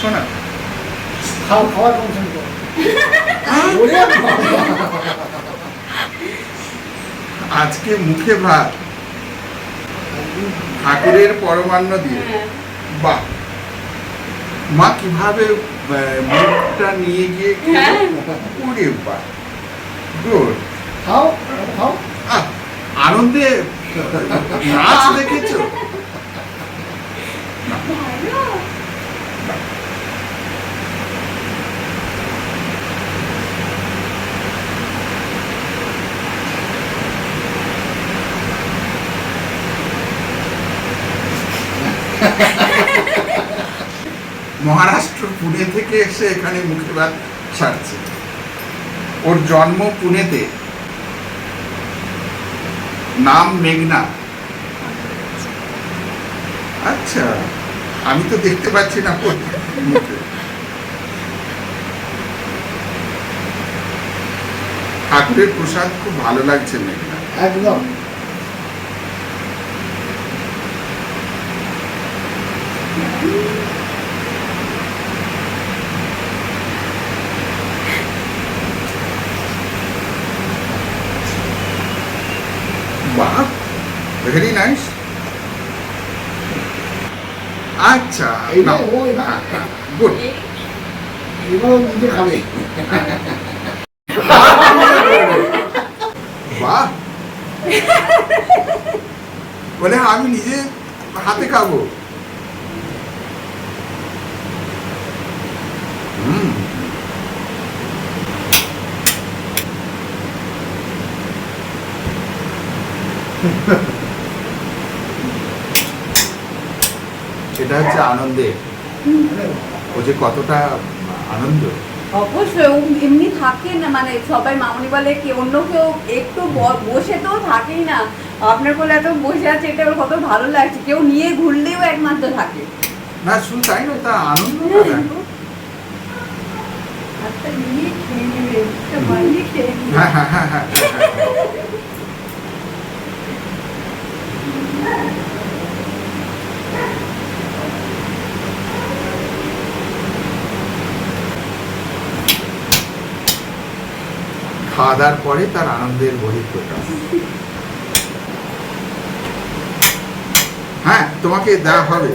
শোনা। খাও খাওয়ার ওরে বাবা। আজকে মুখে ভাত। ঠাকুরের পরমান্ন দিয়ে। বাহ। মা কীভাবে মুখটা নিয়ে গিয়ে খেলো? ওরে বাহ। গুড। খাও খাও আনন্দে নাচ দেখেছ? মহারাষ্ট্র পুনে থেকে এসে এখানে মুখে ভাত ছাড়ছে। ওর জন্ম পুনেতে। নাম মেঘনা। আচ্ছা আমি তো দেখতে পাচ্ছি না। ঠাকুরের প্রসাদ খুব ভালো লাগছে মেঘনা একদম। বাহ ভেরি নাইস আচ্ছা এইবার ও এবার গুড এবার ও নিজে খাবে বাহ বলে আমি নিজে হাতে খাব এটা হচ্ছে আনন্দে। ও যে কতটা আনন্দ। অবশ্যই এমনি থাকে না মানে সবাই মামনি বলে কি অন্য কেউ একটু বসে তো থাকেই না। আপনার বলে এত বসে আছে এটা কত ভালো লাগছে। কেউ নিয়ে ঘুরলেও একমাত্র থাকে। না শুধু তাই না তা আনন্দ নিয়ে খেয়ে নেবে। হ্যাঁ হ্যাঁ হ্যাঁ হ্যাঁ। খাওয়া দাওয়ার পরে তার আনন্দের বহিঃপ্রকাশ হ্যাঁ তোমাকে দেওয়া হবে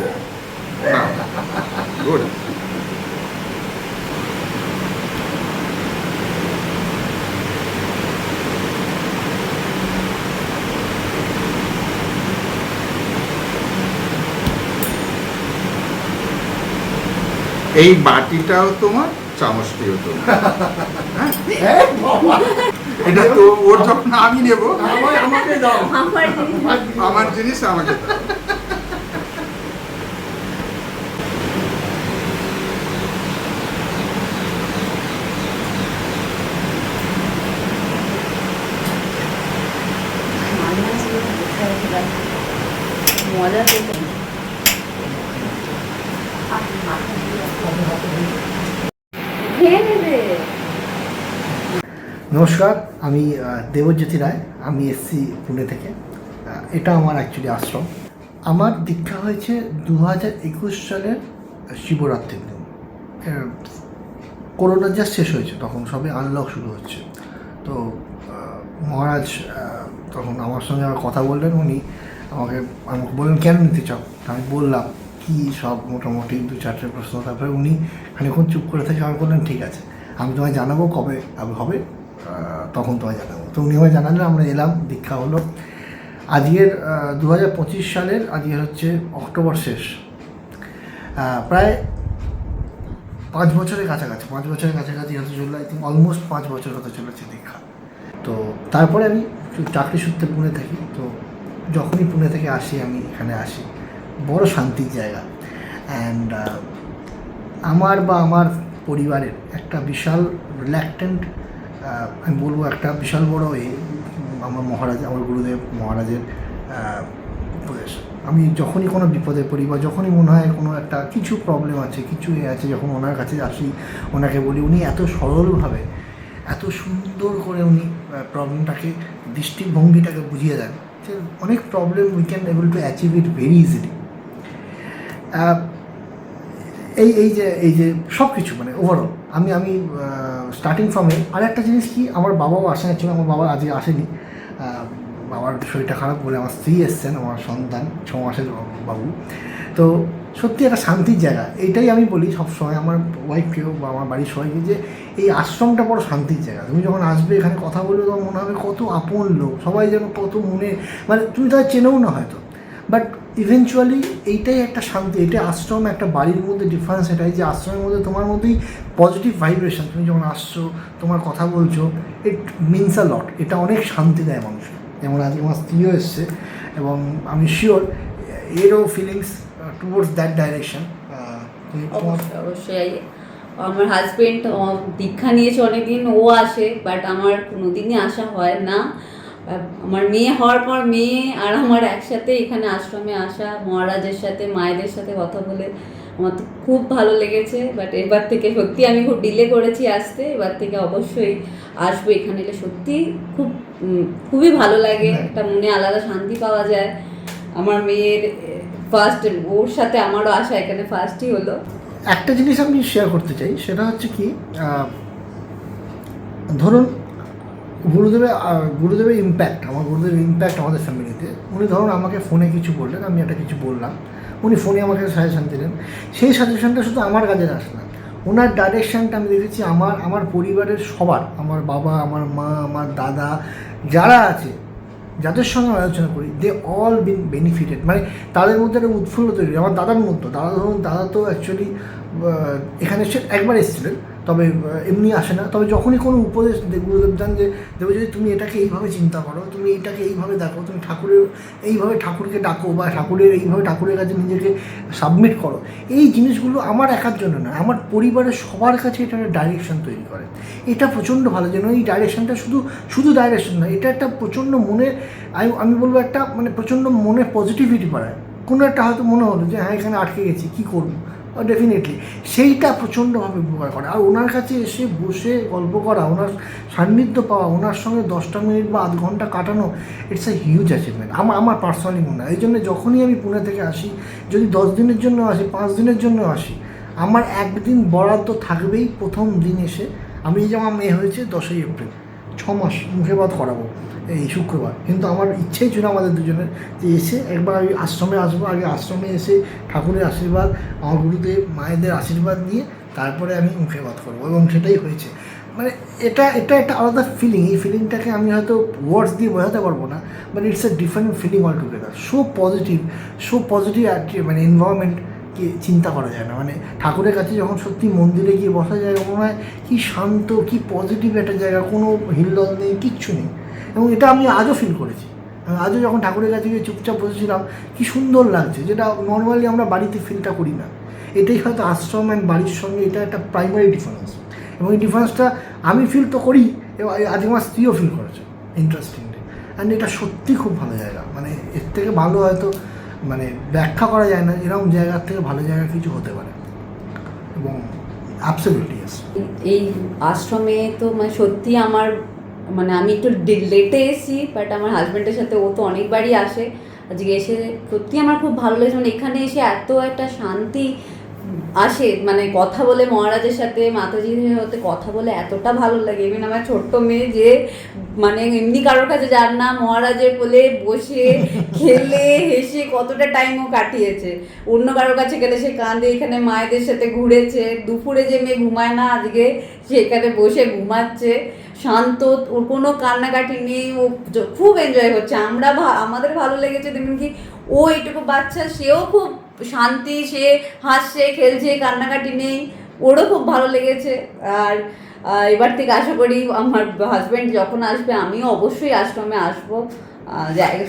গুড এই মাটিটাও তোমার চামচটিও তোমার। হ্যাঁ? হ্যাঁ এটা তো ওর যখন আমি নেব আমার আমাকে দাও। আমার জিনিস। আমার জিনিস আমাকে দাও মজা পেতে খেয়ে নেবে নমস্কার, আমি দেবজ্যোতি রায়, আমি এসছি পুনে থেকে। এটা আমার অ্যাকচুয়ালি আশ্রম। আমার দীক্ষা হয়েছে দু হাজার একুশ সালের শিবরাত্রির দিন। করোনা জাস্ট শেষ হয়েছে তখন, সবে আনলক শুরু হচ্ছে। তো মহারাজ তখন আমার সঙ্গে আবার কথা বললেন, উনি আমাকে আমাকে বললেন, কেন নিতে চাও? আমি বললাম, কি সব মোটামুটি দু চারটে প্রশ্ন তারপরে উনি খানিক্ষণ চুপ করে থেকে আমাকে বললেন ঠিক আছে, আমি তোমায় জানাব কবে হবে। তখন তোমায় জানাব। তো উনি আমায় জানালেন, আমরা এলাম, দীক্ষা হলো। আজকের দু হাজার পঁচিশ সালের আজকে হচ্ছে অক্টোবর শেষ। প্রায় পাঁচ বছরের কাছাকাছি, পাঁচ বছরের কাছাকাছি হতে চলল আই থিঙ্ক অলমোস্ট পাঁচ বছর হতে চলেছে দীক্ষা। তো তারপরে আমি চাকরি সূত্রে পুনে থাকি, তো যখনই পুনে থেকে আসি, আমি এখানে আসি। বড় শান্তির জায়গা। অ্যান্ড আমার বা আমার পরিবারের একটা বিশাল রিল্যাক্টেন্ট আমি বলব একটা বিশাল বড় এ উম, আমার মহারাজ আমার গুরুদেব মহারাজের উপদেশ। আমি যখনই কোনো বিপদে পড়ি বা যখনই মনে হয় কোনো একটা কিছু প্রবলেম আছে কিছু এ আছে যখন ওনার কাছে আসি ওনাকে বলি উনি এত সরলভাবে এত সুন্দর করে উনি প্রবলেমটাকে দৃষ্টিভঙ্গিটাকে বুঝিয়ে দেন যে অনেক problem we can able to achieve it very easily এই এই যে এই যে সব কিছু মানে ওভারঅল আমি আমি স্টার্টিং ফ্রমে আর একটা জিনিস কি, আমার বাবাও আসে ছিল আমার বাবা আজকে আসেনি। বাবার শরীরটা খারাপ বলে আমার স্ত্রী এসছেন, আমার সন্তান, ছ মাসের বাবু তো সত্যি একটা শান্তির জায়গা এইটাই আমি বলি সবসময় আমার ওয়াইফকেও বা আমার বাড়ির সবাইকে যে এই আশ্রমটা বড় শান্তির জায়গা। তুমি যখন আসবে, এখানে কথা বলবে তোমার মনে হবে কত আপন লোক, সবাই যেন কত মনে মানে তুমি তাদের চেনেও না হয়তো। বাট ইভেনচুয়ালি এইটাই একটা শান্তি এটা আশ্রম, একটা বাড়ির মধ্যে ডিফারেন্স এটাই যে আশ্রমের মধ্যে তোমার মধ্যেই পজিটিভ ভাইব্রেশন তুমি যখন আসছো, তোমার কথা বলছো ইট মিনস আ লট এটা অনেক শান্তি দেয় মানুষকে যেমন আজকে আমার স্ত্রীও এসছে এবং আমি শিওর এরও ফিলিংস টুয়ার্ডস দ্যাট ডাইরেকশন অবশ্যই আমার হাজবেন্ড দীক্ষা নিয়েছে অনেকদিন, ও আসে বাট আমার কোনোদিনই আসা হয় না। আমার মেয়ে হওয়ার পর মেয়ে আর আমার একসাথে এখানে আশ্রমে আসা মহারাজের সাথে মায়েদের সাথে কথা বলে আমার তো খুব ভালো লেগেছে। বাট এবার থেকে সত্যি আমি খুব ডিলে করেছি আসতে। এবার থেকে অবশ্যই আসব এখানে এলে সত্যি খুব খুবই ভালো লাগে। একটা মনে আলাদা শান্তি পাওয়া যায়। আমার মেয়ের ফার্স্ট ওর সাথে আমারও আসা এখানে ফার্স্টই হলো। একটা জিনিস আমি শেয়ার করতে চাই সেটা হচ্ছে কি ধরুন গুরুদেবের গুরুদেবের ইম্প্যাক্ট আমার গুরুদেবের ইম্প্যাক্ট আমাদের ফ্যামিলিতে উনি ধরুন আমাকে ফোনে কিছু বললেন, আমি একটা কিছু বললাম। উনি ফোনে আমাকে সাজেশন দিলেন। সেই সাজেশনটা শুধু আমার কাজে আসে না, ওনার ডাইরেকশানটা আমি দেখেছি আমার আমার পরিবারের সবার, আমার বাবা, আমার মা, আমার দাদা, যারা আছে, যাদের সঙ্গে আলোচনা করি দে অল বিন বেনিফিটেড মানে তাদের মধ্যে একটা উৎফুল্ল তৈরি। আমার দাদার মতো, দাদা ধরুন, দাদা তো অ্যাকচুয়ালি এখানে এসে একবার এসেছিলেন। তবে এমনি আসে না। তবে যখনই কোনো উপদেশ গুরুদেব যান যে, দেব যদি তুমি এটাকে এইভাবে চিন্তা করো, তুমি এইটাকে এইভাবে দেখো, তুমি ঠাকুরের, এইভাবে ঠাকুরকে ডাকো বা ঠাকুরের, এইভাবে ঠাকুরের কাছে নিজেকে সাবমিট করো, এই জিনিসগুলো আমার একার জন্য না আমার পরিবারের সবার কাছে এটা একটা ডাইরেকশন তৈরি করে। এটা প্রচণ্ড ভালো যেন এই ডাইরেকশনটা শুধু শুধু ডাইরেকশন না এটা একটা প্রচণ্ড মনে, আমি বলব একটা মানে প্রচণ্ড মনে পজিটিভিটি বাড়ায়। কোনো একটা হয়তো মনে হলো যে হ্যাঁ এখানে আটকে গেছি, কী করব? ডেফিনেটলি সেইটা প্রচণ্ডভাবে উপকার করে। আর ওনার কাছে এসে বসে গল্প করা, ওনার সান্নিধ্য পাওয়া, ওনার সঙ্গে দশটা মিনিট বা আধ ঘণ্টা কাটানো ইটস এ হিউজ অ্যাচিভমেন্ট আমার আমার পার্সোনালি মনে হয়। এই জন্য যখনই আমি পুনে থেকে আসি, যদি দশ দিনের জন্য আসি, পাঁচ দিনের জন্য আসি, আমার একদিন বরাদ্দ থাকবেই প্রথম দিন এসে। আমি এই যে মেয়ে হয়েছে দশই এপ্রিল, ছ মাস মুখে বাদ করাবো। এই শুক্রবার। কিন্তু আমার ইচ্ছেই ছিল আমাদের দুজনের যে এসে একবার আমি আশ্রমে আসব, আগে আশ্রমে এসে ঠাকুরের আশীর্বাদ, আমার গুরুদেব মায়েদের আশীর্বাদ নিয়ে তারপরে আমি মুখে করব এবং সেটাই হয়েছে। মানে এটা এটা একটা আলাদা ফিলিং এই ফিলিংটাকে আমি হয়তো ওয়ার্ডস দিয়ে বোঝাতে পারব না but it's a different feeling all together so positive so positive মানে এনভায়রনমেন্ট কি চিন্তা করা যায় না। মানে ঠাকুরের কাছে যখন সত্যি মন্দিরে গিয়ে বসা যায়, মনে হয় কি শান্ত, কি পজিটিভ একটা জায়গা, কোনো হিলদল নেই, কিচ্ছু নেই। এবং এটা আমি আজও ফিল করেছি। আমি আজও যখন ঠাকুরের কাছে গিয়ে চুপচাপ বসেছিলাম, কি সুন্দর লাগছে, যেটা নর্মালি আমরা বাড়িতে ফিলটা করি না। এটাই হয়তো আশ্রম অ্যান্ড বাড়ির সঙ্গে এটা একটা প্রাইমারি ডিফারেন্স এবং এই ডিফারেন্সটা আমি ফিল তো করি, এবং আজকে আমার স্ত্রীও ফিল করেছে ইন্টারেস্টিংলি অ্যান্ড এটা সত্যি খুব ভালো জায়গা। মানে এর থেকে ভালো হয়তো মানে ব্যাখ্যা করা যায় না, এরকম জায়গার থেকে ভালো জায়গা কিছু হতে পারে। এবং অ্যাবসলিউটলি এই আশ্রমে তো মানে সত্যি আমার মানে আমি একটু লেটে এসেছি বাট আমার হাজব্যান্ডের সাথে ও তো অনেকবারই আসে। আজকে এসে সত্যি আমার খুব ভালো লেগেছে মানে এখানে এসে এত একটা শান্তি আসে মানে কথা বলে মহারাজের সাথে, মাতাজির সাথে কথা বলে এতটা ভালো লাগে। ইভেন আমার ছোট্ট মেয়ে যে মানে এমনি কারোর কাছে যার না মহারাজের বলে বসে খেলে, হেসে কতটা টাইম ও কাটিয়েছে। অন্য কারোর কাছে গেলে সে কাঁদে, এখানে মায়েদের সাথে ঘুরেছে, দুপুরে যে মেয়ে ঘুমায় না, আজকে সে এখানে বসে ঘুমাচ্ছে। শান্ত, ওর কোনো কান্নাকাটি নেই, ও খুব এনজয় হচ্ছে। আমরা আমাদের ভালো লেগেছে তেমন কি, ও এইটুকু বাচ্চা, সেও খুব শান্তি, সে হাসছে, খেলছে, কান্নাকাটি নেই, ওরও খুব ভালো লেগেছে। আর এবার থেকে আশা করি আমার হাজব্যান্ড যখন আসবে, আমিও অবশ্যই আশ্রমে আসব।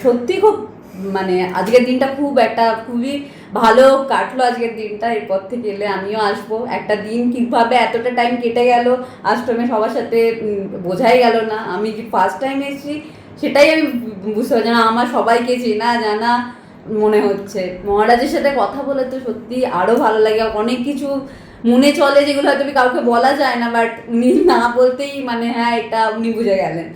সত্যি খুব মানে আজকের দিনটা খুব একটা খুবই ভালো কাটলো আজকের দিনটা। এরপর থেকে এলে আমিও আসব। একটা দিন কীভাবে এতটা টাইম কেটে গেল, আশ্রমে সবার সাথে বোঝাই গেল না। আমি যে ফার্স্ট টাইম এসেছি, সেটাই আমি বুঝতে পারছি না। আমার সবাইকে চেনা, জানা মনে হচ্ছে। মহারাজের সাথে কথা বলে তো সত্যি আরও ভালো লাগে। অনেক কিছু মনে চলে যেগুলো হয়তো কাউকে বলা যায় না বাট উনি না বলতেই মানে হ্যাঁ এটা উনি বুঝে গেলেন।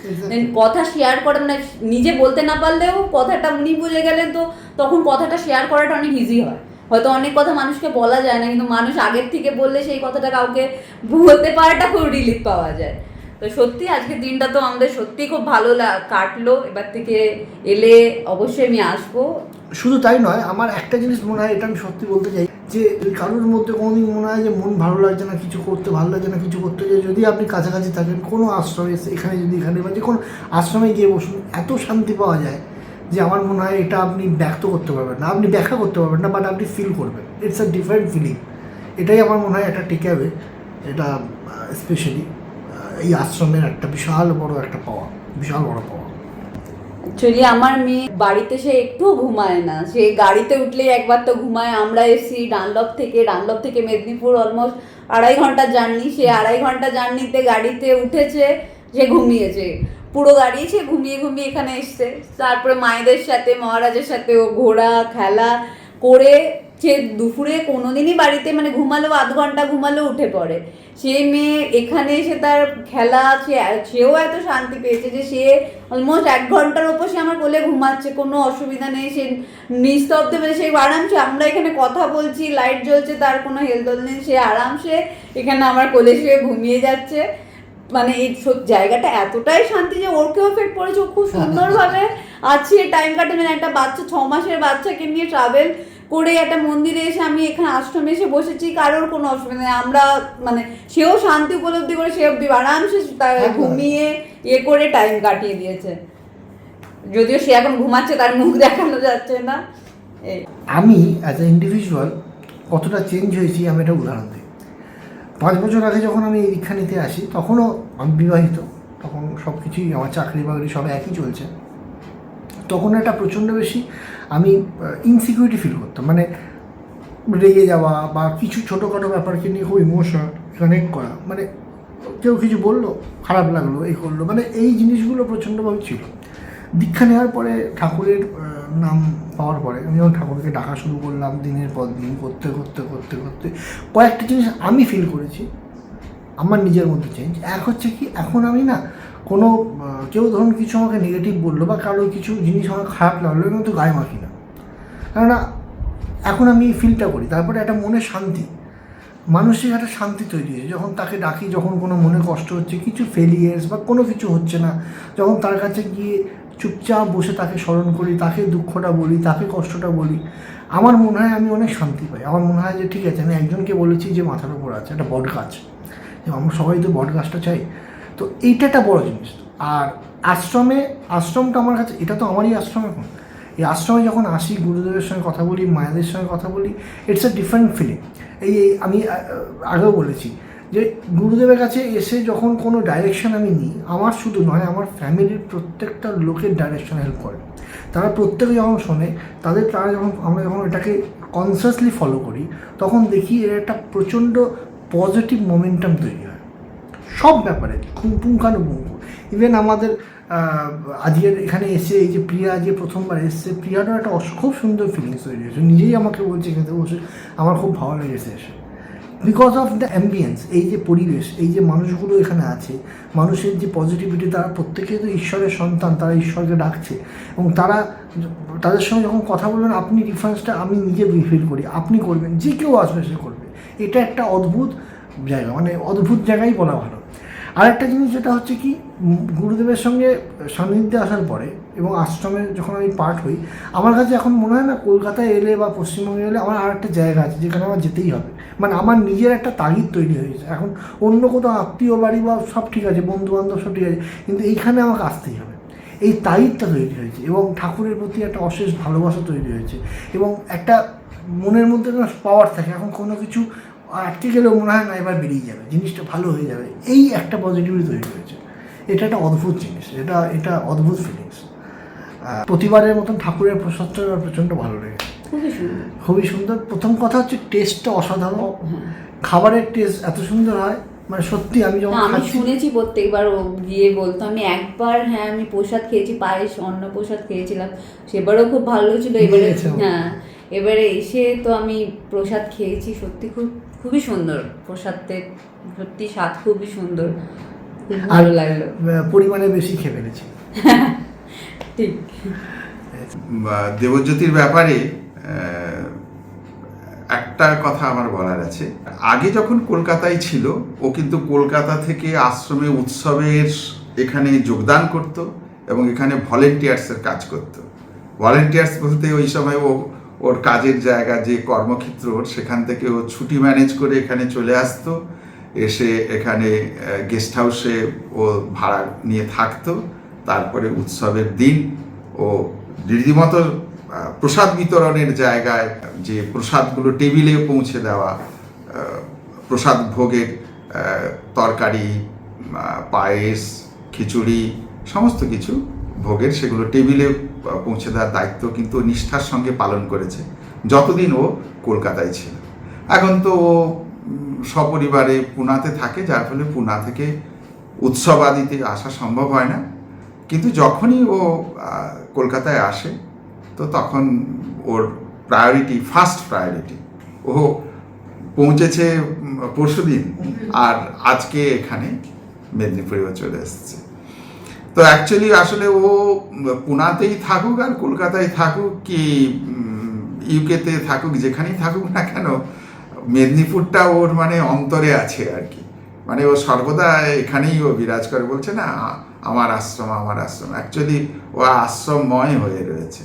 কথা শেয়ার করেন না নিজে বলতে না পারলেও কথাটা উনি বুঝে গেলেন তো তখন কথাটা শেয়ার করাটা অনেক ইজি হয়। হয়তো অনেক কথা মানুষকে বলা যায় না কিন্তু মানুষ আগের থেকে বললে সেই কথাটা কাউকে বলতে পারাটা খুব রিলিফ পাওয়া যায়। তো সত্যি আজকের দিনটা তো আমাদের সত্যি খুব ভালো কাটলো। এবার থেকে এলে অবশ্যই আমি আসব। শুধু তাই নয়, আমার একটা জিনিস মনে হয়, এটা আমি সত্যি বলতে চাই, যে কারোর মধ্যে কোনোদিন মনে হয় যে মন ভালো লাগছে না, কিছু করতে ভালো লাগছে না, কিছু করতে চাই, যদি আপনি কাছাকাছি থাকেন, কোনো আশ্রমে এখানে যদি এখানে বা যে কোনো আশ্রমে গিয়ে বসুন, এত শান্তি পাওয়া যায় যে আমার মনে হয় এটা আপনি ব্যক্ত করতে পারবেন না। আপনি ব্যাখ্যা করতে পারবেন না বাট আপনি ফিল করবেন। ইটস আ ডিফারেন্ট ফিলিং এটাই আমার মনে হয় একটা টেকে হবে এটা স্পেশালি এই আশ্রমের একটা বিশাল বড় একটা পাওয়া বিশাল বড় পাওয়া অ্যাকচুয়ালি আমার মেয়ে বাড়িতে সে একটু ঘুমায় না। সে গাড়িতে উঠলে একবার তো ঘুমায়। আমরা এসি ডানলপ থেকে ডানলপ থেকে মেদিনীপুর অলমোস্ট আড়াই ঘণ্টা জার্নি। সে আড়াই ঘণ্টা জার্নিতে গাড়িতে উঠেছে, সে ঘুমিয়েছে। পুরো গাড়ি সে ঘুমিয়ে ঘুমিয়ে এখানে এসছে। তারপরে মায়েদের সাথে, মহারাজের সাথে ও ঘোরা, খেলা করে সে দুপুরে কোনোদিনই বাড়িতে মানে ঘুমালেও আধ ঘণ্টা ঘুমালেও উঠে পড়ে। সে মেয়ে এখানে এসে তার খেলা সে সেও এত শান্তি পেয়েছে যে সে অলমোস্ট এক ঘণ্টার ওপর সে আমার কোলে ঘুমাচ্ছে কোনো অসুবিধা নেই সে নিস্তব্ধে মানে সে আরামসে আমরা এখানে কথা বলছি লাইট জ্বলছে তার কোনো হেলদোল নেই সে আরামসে এখানে আমার কোলে শুয়ে ঘুমিয়ে যাচ্ছে। মানে এই সব জায়গাটা এতটাই শান্তি যে ওরকেও এফেক্ট পড়েছে খুব সুন্দরভাবে আছে টাইম কাটে মানে একটা বাচ্চা ছ মাসের বাচ্চাকে নিয়ে ট্রাভেল করে একটা মন্দিরে এসে আমি এখানে আশ্রমে এসে বসেছি কারোর কোনো অসুবিধা নেই। আমরা মানে সেও শান্তি উপলব্ধি করে সে অব্দি আরামসে তার ঘুমিয়ে ইয়ে করে টাইম কাটিয়ে দিয়েছে। যদিও সে এখন ঘুমাচ্ছে তার মুখ দেখানো যাচ্ছে না। আমি অ্যাজ এ ইন্ডিভিজুয়াল কতটা চেঞ্জ হয়েছি আমি এটা উদাহরণ দিই। পাঁচ বছর আগে যখন আমি এই দীক্ষা নিতে আসি তখনও আমি বিবাহিত। তখন সব কিছুই আমার চাকরি বাকরি সব একই চলছে। তখন একটা প্রচণ্ড বেশি আমি ইনসিকিউরিটি ফিল করতাম। মানে রেগে যাওয়া বা কিছু ছোটোখাটো ব্যাপারকে নিয়ে খুব ইমোশন কানেক্ট করা। মানে কেউ কিছু বলল, খারাপ লাগল এই করল মানে এই জিনিসগুলো প্রচণ্ডভাবে ছিল। দীক্ষা নেওয়ার পরে ঠাকুরের নাম পাওয়ার পরে আমি যখন ঠাকুরকে ডাকা শুরু করলাম দিনের পর দিন, করতে করতে করতে করতে, কয়েকটা জিনিস আমি ফিল করেছি। আমার নিজের মধ্যে চেঞ্জ এক হচ্ছে কি, এখন আমি না কোনো কেউ ধরুন কিছু আমাকে নেগেটিভ বলল বা কারও কিছু জিনিস আমার খারাপ লাগল এবং তো গায়ে মাখি না। কেননা এখন আমি ফিলটা করি, তারপরে একটা মনে শান্তি, মানসিক একটা শান্তি তৈরি হয়েছে। যখন তাকে ডাকি, যখন কোনো মনে কষ্ট হচ্ছে, কিছু ফেলিয়ার্স বা কোনো কিছু হচ্ছে না, যখন তার কাছে গিয়ে চুপচাপ বসে তাকে স্মরণ করি, তাকে দুঃখটা বলি, তাকে কষ্টটা বলি, আমার মনে হয় আমি অনেক শান্তি পাই। আমার মনে হয় যে, ঠিক আছে, আমি একজনকে বলেছি যে, মাথার উপর আছে, একটা বট গাছ আমরা সবাই তো বট গাছটা চাই। তো এইটা একটা বড় জিনিস। আর আশ্রমে, আশ্রমটা আমার কাছে, এটা তো আমারই আশ্রম এখন। এই আশ্রমে যখন আসি, গুরুদেবের সঙ্গে কথা বলি, মায়েদের সঙ্গে কথা বলি ইটস আ ডিফারেন্ট ফিলিং এই এই আমি আগেও বলেছি যে গুরুদেবের কাছে এসে যখন কোনো ডাইরেকশন আমি নিই, আমার শুধু নয়, আমার ফ্যামিলির প্রত্যেকটা লোকের ডাইরেকশন হেল্প করে। তারা প্রত্যেকে যখন শোনে, তাদের তারা যখন আমরা যখন এটাকে কনসিয়াসলি ফলো করি, তখন দেখি এর একটা প্রচণ্ড পজিটিভ মোমেন্টাম তৈরি হয়। সব ব্যাপারে, খুব পুঙ্খানুপুঙ্খ। ইভেন আমাদের আজকের এখানে এসে এই যে প্রিয়া যে প্রথমবার এসছে প্রিয়ারও একটা খুব সুন্দর ফিলিংস তৈরি হয়েছে। নিজেই আমাকে বলছে এখানে বসে আমার খুব ভালো লেগেছে এসে। বিকজ অফ দ্য অ্যাম্বিয়েন্স এই যে পরিবেশ, এই যে মানুষগুলো এখানে আছে, মানুষের যে পজিটিভিটি তারা প্রত্যেকে তো ঈশ্বরের সন্তান, তারা ঈশ্বরকে ডাকছে। এবং তারা, তাদের সঙ্গে যখন কথা বলবেন, আপনি ডিফারেন্সটা আমি নিজে ফিল করি, আপনি করবেন, যে কেউ আসবে সে করবে। এটা একটা অদ্ভুত জায়গা মানে অদ্ভুত জায়গাই বলা ভালো আরেকটা জিনিস যেটা হচ্ছে কি গুরুদেবের সঙ্গে সান্নিধ্যে আসার পরে এবং আশ্রমে যখন আমি পার্ট হই, আমার কাছে এখন মনে হয় না কলকাতায় এলে বা পশ্চিমবঙ্গে এলে আমার আর একটা জায়গা আছে যেখানে আমার যেতেই হবে। মানে আমার নিজের একটা তাগিদ তৈরি হয়েছে এখন অন্য কোথাও আত্মীয় বাড়ি বা সব ঠিক আছে বন্ধু বান্ধব সব ঠিক আছে, কিন্তু এইখানে আমাকে আসতেই হবে। এই তাগিদটা তৈরি হয়েছে এবং ঠাকুরের প্রতি একটা অশেষ ভালোবাসা তৈরি হয়েছে এবং একটা মনের মধ্যে পাওয়ার থাকে। এখন কোনো কিছু আটকে গেলেও মনে হয় না এবার বেরিয়ে যাবে জিনিসটা ভালো হয়ে যাবে। এই একটা পজিটিভিটি তৈরি হয়েছে। এটা একটা অদ্ভুত জিনিস এটা এটা অদ্ভুত ফিলিংস প্রতিবারের মতন ঠাকুরের প্রসাদটা প্রচণ্ড ভালো লেগেছে। খুবই সুন্দর। প্রথম কথা হচ্ছে টেস্টটা অসাধারণ। হ্যাঁ। খাবারের টেস্ট এত সুন্দর হয় মানে সত্যি আমি যখন আমি শুনেছি প্রত্যেকবার ও গিয়ে বলতো আমি একবার হ্যাঁ আমি প্রসাদ খেয়েছি পায়েস অন্ন প্রসাদ খেয়েছিলাম। সেবারও খুব ভালো ছিল এবারে হ্যাঁ এবারে এসে তো আমি প্রসাদ খেয়েছি সত্যি খুব খুবই সুন্দর। প্রসাদতে সত্যি স্বাদ খুবই সুন্দর। ভালো লাগল। পরিমাণে বেশি খেয়ে ফেলেছি। ঠিক। বা দেবজ্যোতির ব্যাপারে একটা কথা আমার বলার আছে। আগে যখন কলকাতায় ছিল ও কিন্তু কলকাতা থেকে আশ্রমে উৎসবের এখানে যোগদান করত এবং এখানে ভলেন্টিয়ার্সের কাজ করত। ভলেন্টিয়ার্স বলতে ওই সময় ও ওর কাজের জায়গা, যে কর্মক্ষেত্র ওর, সেখান থেকে ও ছুটি ম্যানেজ করে এখানে চলে আসতো। এসে এখানে গেস্ট হাউসে ও ভাড়া নিয়ে থাকতো। তারপরে উৎসবের দিন ও রীতিমতো প্রসাদ বিতরণের জায়গায় যে প্রসাদগুলো টেবিলে পৌঁছে দেওয়া প্রসাদ ভোগের তরকারি পায়েস, খিচুড়ি, সমস্ত কিছু ভোগের সেগুলো টেবিলে পৌঁছে দেওয়ার দায়িত্ব কিন্তু নিষ্ঠার সঙ্গে পালন করেছে, যতদিন ও কলকাতায় ছিল। এখন তো ও সপরিবারে পুনাতে থাকে, যার ফলে পুনা থেকে উৎসব আদিতে আসা সম্ভব হয় না। কিন্তু যখনই ও কলকাতায় আসে, তো তখন ওর প্রায়োরিটি ফার্স্ট প্রায়োরিটি ও পৌঁছেছে পরশু দিন আর আজকে এখানে মেদিনীপুরেও চলে এসেছে। তো অ্যাকচুয়ালি আসলে ও, পুনাতেই থাকুক আর কলকাতায় থাকুক কি ইউকেতে থাকুক, যেখানেই থাকুক না কেন, মেদিনীপুরটা ওর মানে অন্তরে আছে আর কি। মানে ও সর্বদা এখানেই ও বিরাজ করে, বলছে না আমার আশ্রম আমার আশ্রম। অ্যাকচুয়ালি ও আশ্রমময় হয়ে রয়েছে।